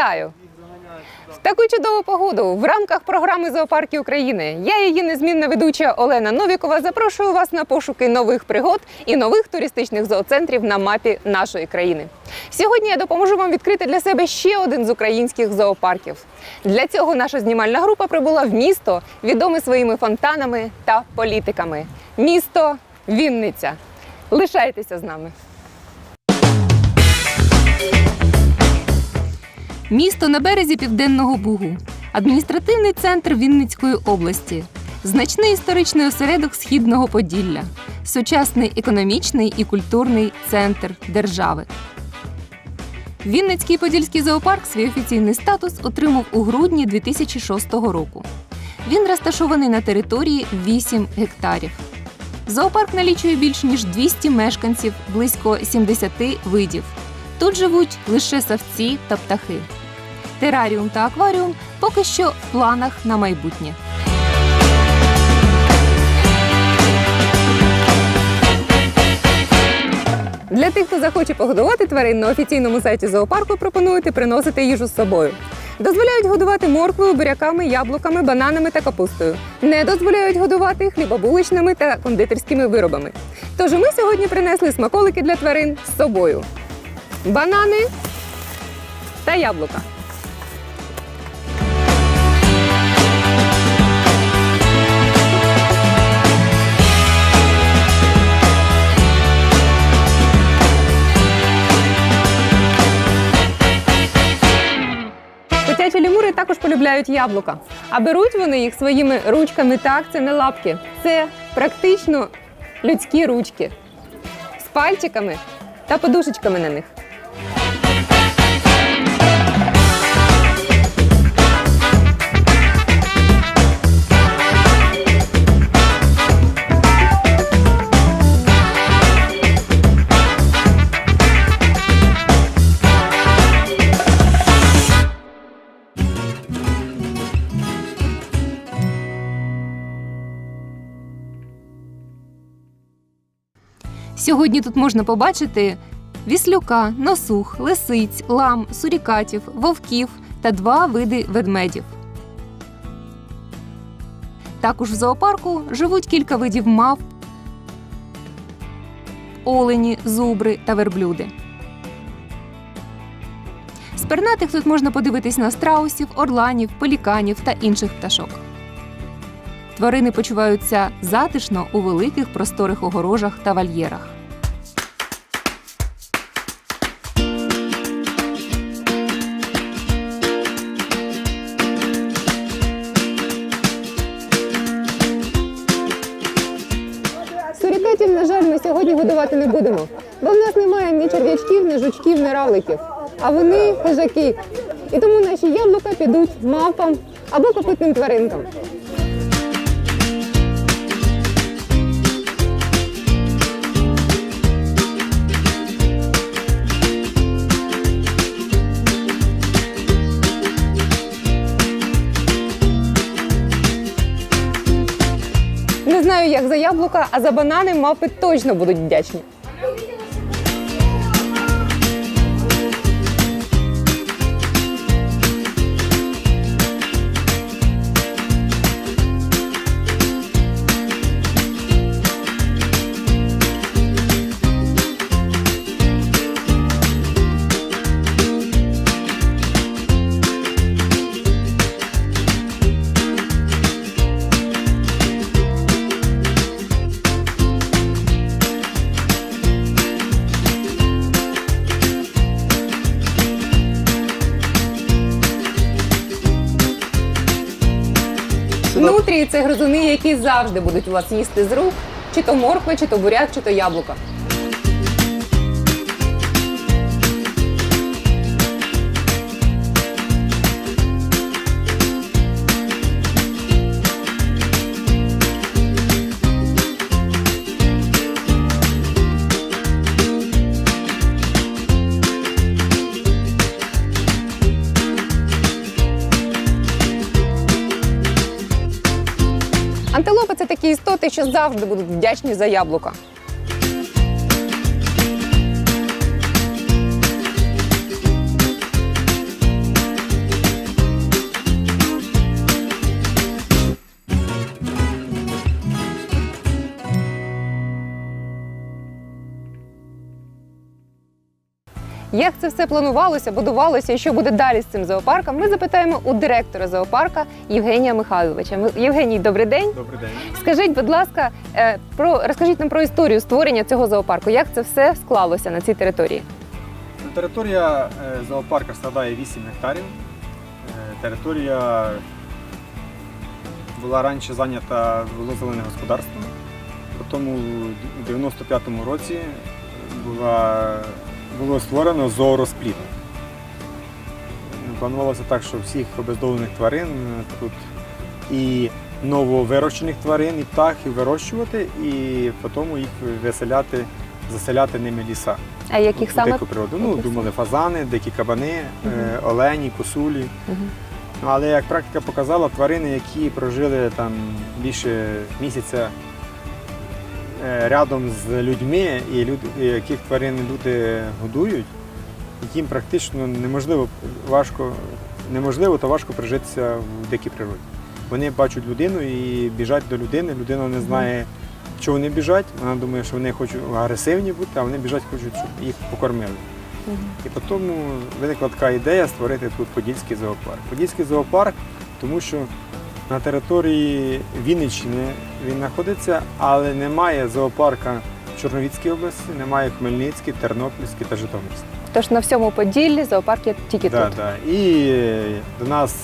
Вітаю! В таку чудову погоду в рамках програми Зоопарки України я, її незмінна ведуча Олена Новікова, запрошую вас на пошуки нових пригод і нових туристичних зооцентрів на мапі нашої країни. Сьогодні я допоможу вам відкрити для себе ще один з українських зоопарків. Для цього наша знімальна група прибула в місто, відоме своїми фонтанами та політиками. Місто Вінниця. Лишайтеся з нами. Місто на березі Південного Бугу, адміністративний центр Вінницької області, значний історичний осередок Східного Поділля, сучасний економічний і культурний центр держави. Вінницький подільський зоопарк свій офіційний статус отримав у грудні 2006 року. Він розташований на території 8 гектарів. Зоопарк налічує більш ніж 200 мешканців, близько 70 видів. Тут живуть лише савці та птахи. Тераріум та акваріум поки що в планах на майбутнє. Для тих, хто захоче погодувати тварин на офіційному сайті зоопарку, пропонують приносити їжу з собою. Дозволяють годувати морквою, буряками, яблуками, бананами та капустою. Не дозволяють годувати хлібобуличними та кондитерськими виробами. Тож ми сьогодні принесли смаколики для тварин з собою: банани та яблука. Котячі лімури також полюбляють яблука. А беруть вони їх своїми ручками. Так, це не лапки. Це практично людські ручки з пальчиками та подушечками на них. Сьогодні тут можна побачити віслюка, носух, лисиць, лам, сурікатів, вовків та два види ведмедів. Також в зоопарку живуть кілька видів мав, олені, зубри та верблюди. З пернатих тут можна подивитись на страусів, орланів, пеліканів та інших пташок. Тварини почуваються затишно у великих просторих огорожах та вольєрах. Сьогодні годувати не будемо, бо в нас немає ні черв'ячків, ні жучків, ні равликів. А вони хижаки. І тому наші яблука підуть мавпам або копитним тваринкам. Знаю, як за яблука, а за банани мавпи точно будуть вдячні. Це гризуни, які завжди будуть у вас їсти з рук, чи то морква, чи то буряк, чи то яблука. Антилопи це такі істоти, що завжди будуть вдячні за яблука. Як це все планувалося, будувалося і що буде далі з цим зоопарком, ми запитаємо у директора зоопарка Євгенія Михайловича. Євгеній, добрий день. Добрий день. Скажіть, будь ласка, е, про розкажіть нам про історію створення цього зоопарку. Як це все склалося на цій території? Територія е, зоопарка складає 8 гектарів. Е, Територія була раніше зайнята було зелене господарство. Потім у 95-му році була, було створено зоорозплід. Планувалося так, що всіх обездолених тварин тут і нововирощених тварин, і птахів вирощувати, і потім їх виселяти, заселяти ними ліса. А яких саме? дику природу. Ну, думали фазани, дикі кабани, е, олені, косулі. Ну, Але як практика показала, тварини, які прожили там більше місяця рядом з людьми, і люд, яких тварин люди годують, їм практично неможливо важко, неможливо та важко прижитися в дикій природі. Вони бачать людину і біжать до людини. Людина не знає, чого вони біжать. Вона думає, що вони хочуть агресивні бути, а вони біжать, хочуть, щоб їх покормили. І потім виникла така ідея створити тут Подільський зоопарк. Подільський зоопарк, тому що на території Вінниччини він знаходиться, але немає зоопарка в Чорновіцькій області, немає в Хмельницькій, Тернопільській та Житомирській. Тож на всьому Поділлі зоопарк є тільки Да, тут. да. І до нас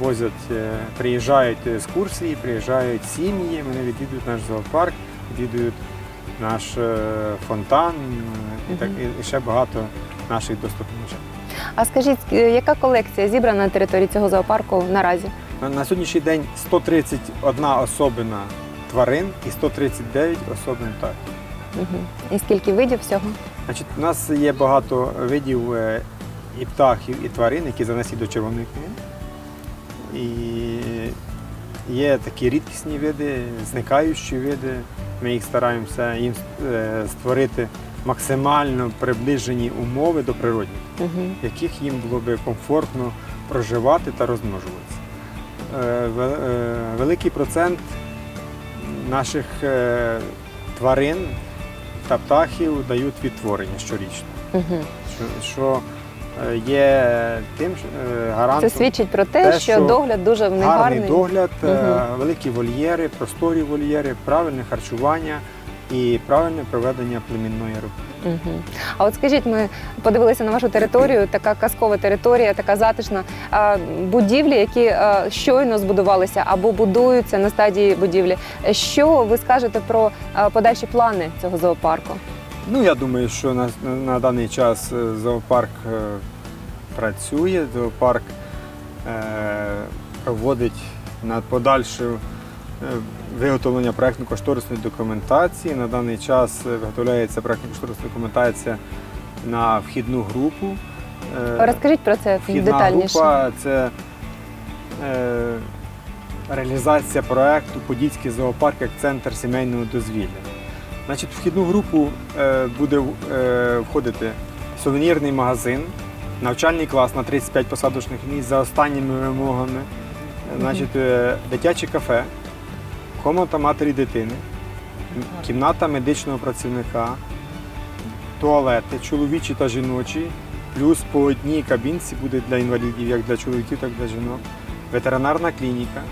возять, е, приїжджають екскурсії, приїжджають сім'ї, вони відвідують наш зоопарк, відвідують наш е, фонтан е, і, так, і ще багато наших достопримічань. А скажіть, яка колекція зібрана на території цього зоопарку наразі? На, сьогоднішній день 131 особина тварин і 139 особин птахів. Угу. І скільки видів всього? Значить, у нас є багато видів е, і птахів, і тварин, які занесені до червоної книги. І є такі рідкісні види, зникаючі види. Ми їх стараємося їм е, створити максимально приближені умови до природних. Угу. в яких їм було би комфортно проживати та розмножуватися. Е, е, Великий процент наших е, тварин та птахів дають відтворення щорічно, Угу. що, є тим гарантом Це свідчить про те, те, що, що догляд дуже гарний гарний. догляд, угу. Великі вольєри, просторі вольєри, правильне харчування і правильне проведення племінної роботи. Угу. А от скажіть, ми подивилися на вашу територію, така казкова територія, така затишна. Будівлі, які щойно збудувалися або будуються на стадії будівлі. Що ви скажете про подальші плани цього зоопарку? Ну, я думаю, що на, на, даний час е, зоопарк е, працює, зоопарк е, проводить над подальше е, виготовлення проєктно-кошторисної документації. На даний час е, виготовляється проєктно-кошторисна документація на вхідну групу. Е, Розкажіть про це Вхідна детальніше. група це е, реалізація проекту Подільський зоопарк як центр сімейного дозвілля. Значить, вхідну групу е, буде е, входити сувенірний магазин, навчальний клас на 35 посадочних місць за останніми вимогами, е, значить, е, дитяче кафе, комната матері дитини, кімната медичного працівника, туалети, чоловічі та жіночі, плюс по одній кабінці буде для інвалідів, як для чоловіків, так і для жінок, ветеринарна клініка.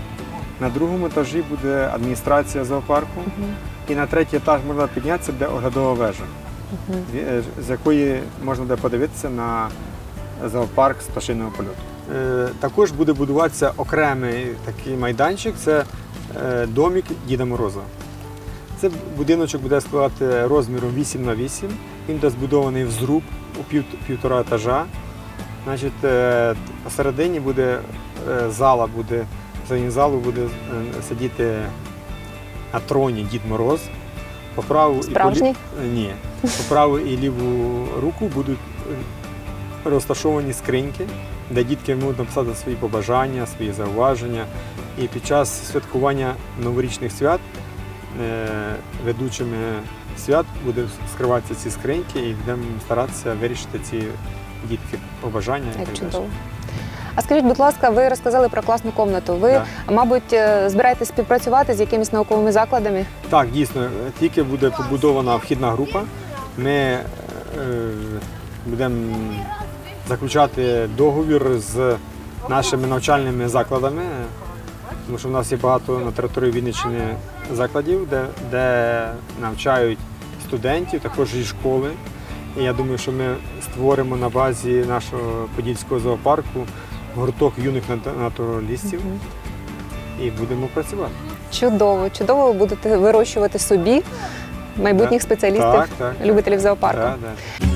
На другому етажі буде адміністрація зоопарку. І на третій етаж можна піднятися, де оглядова вежа, Мгм. з- з якої можна буде подивитися на зоопарк з пташиного польоту. Е, Також буде будуватися окремий такий майданчик це е, домик Діда Мороза. Це будиночок буде складати розміром 8 на 8. Він буде збудований в зруб у пів, півтора етажа. Значить, е, посередині буде е, зала, буде, в залу буде е, сидіти на троні Дід Мороз. По праву і по лі- Е, Ні. По праву і ліву руку будуть е, розташовані скриньки, де дітки можуть написати свої побажання, свої зауваження. І під час святкування новорічних свят е, ведучими свят буде скриватися ці скриньки і будемо старатися вирішити ці дітки побажання. і Як так далі. чудово. А скажіть, будь ласка, ви розказали про класну комнату. Ви, Да. мабуть, е, збираєтесь співпрацювати з якимись науковими закладами? Так, дійсно, тільки буде побудована вхідна група. Ми е, будемо заключати договір з нашими навчальними закладами, тому що в нас є багато на території Вінниччини закладів, де, де навчають студентів, також і школи. І я думаю, що ми створимо на базі нашого подільського зоопарку гурток юних нат- натуралістів і будемо працювати. Чудово, чудово ви будете вирощувати собі майбутніх Так, спеціалістів, так, так. любителів зоопарку. Да, да.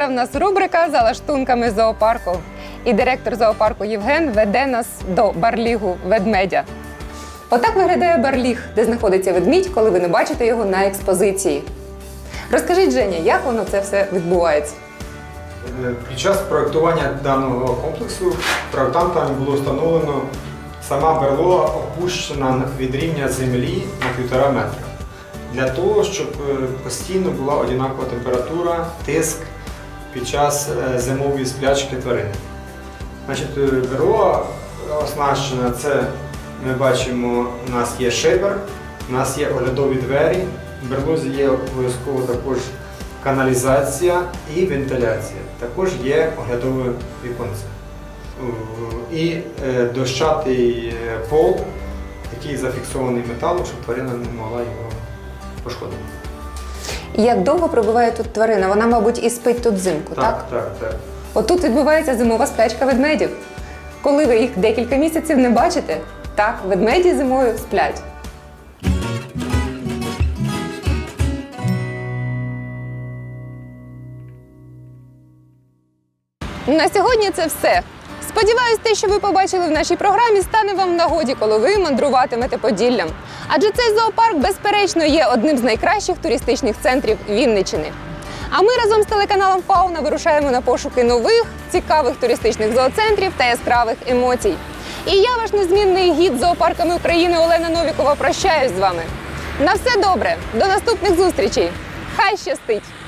Зараз в нас рубрика за лаштунками зоопарку. І директор зоопарку Євген веде нас до барлігу ведмедя. Отак виглядає барліг, де знаходиться ведмідь, коли ви не бачите його на експозиції. Розкажіть, Женя, як воно це все відбувається? Е, Під час проєктування даного комплексу проєктантами було встановлено сама берлога опущена від рівня землі на півтора метра. Для того, щоб е, постійно була одинакова температура, тиск під час е, зимової сплячки тварини. Значить, е, берлога оснащена це, ми бачимо, у нас є шибер, у нас є оглядові двері, в берлозі є обов'язково також каналізація і вентиляція. Також є оглядове віконце. І е, дощатий пол, який зафіксований металом, щоб тварина не могла його пошкодити. І як довго пробуває тут тварина? Вона, мабуть, і спить тут взимку, так? так, так. так. Отут відбувається зимова сплячка ведмедів. Коли ви їх декілька місяців не бачите, так, ведмеді зимою сплять. На сьогодні це все. Сподіваюсь, те, що ви побачили в нашій програмі, стане вам в нагоді, коли ви мандруватимете Поділлям. Адже цей зоопарк, безперечно, є одним з найкращих туристичних центрів Вінничини. А ми разом з телеканалом Фауна вирушаємо на пошуки нових цікавих туристичних зооцентрів та яскравих емоцій. І я, ваш незмінний гід зоопарками України Олена Новікова, прощаюсь з вами. На все добре, до наступних зустрічей! Хай щастить!